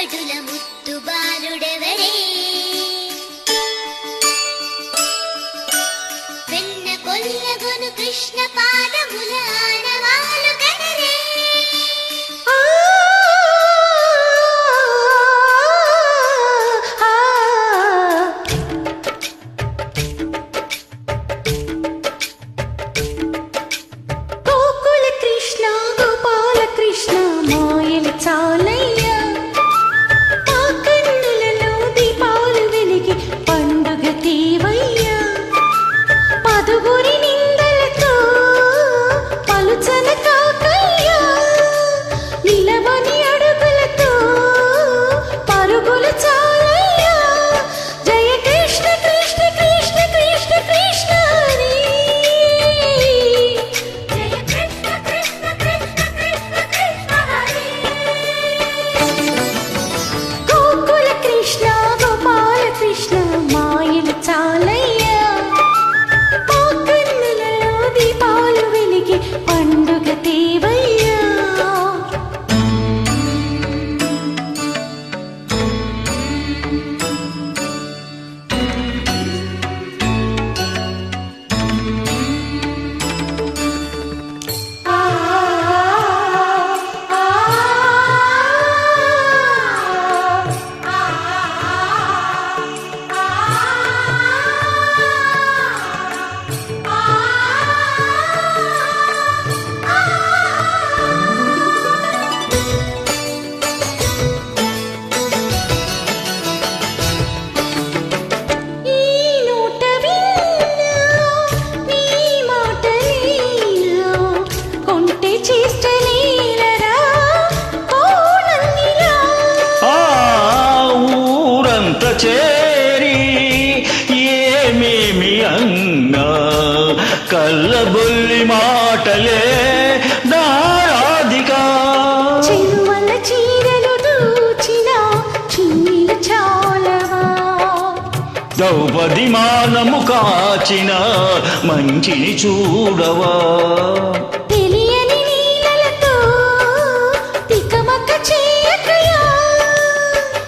బడుల ముత్తు బాలుడెవరే వెన్న కొల్లగొను కృష్ణ పాదముల చేరి ఏమేమి అన్నా కళ్ళబొల్లి మాటలే నారాధిక చిరువల చీరలు దూచిన చిన్నీలు చాలవా? ద్రౌపది మానము కాచిన మంచిని చూడవా?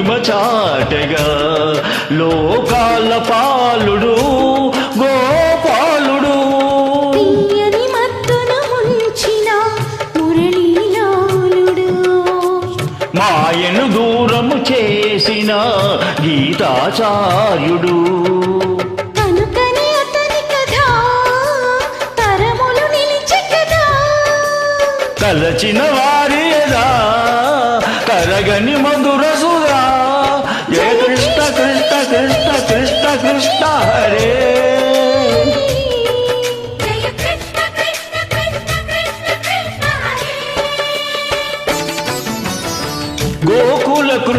మహిమ చాటగా. లోకాల పాలుడు గోపాలుడు. తీయని మత్తున మురళీలోలుడు. మాయను దూరము చేసిన గీతాచార్యుడు. కలచిన వారి ఎదా కరగని మధుర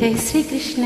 జై శ్రీకృష్ణ.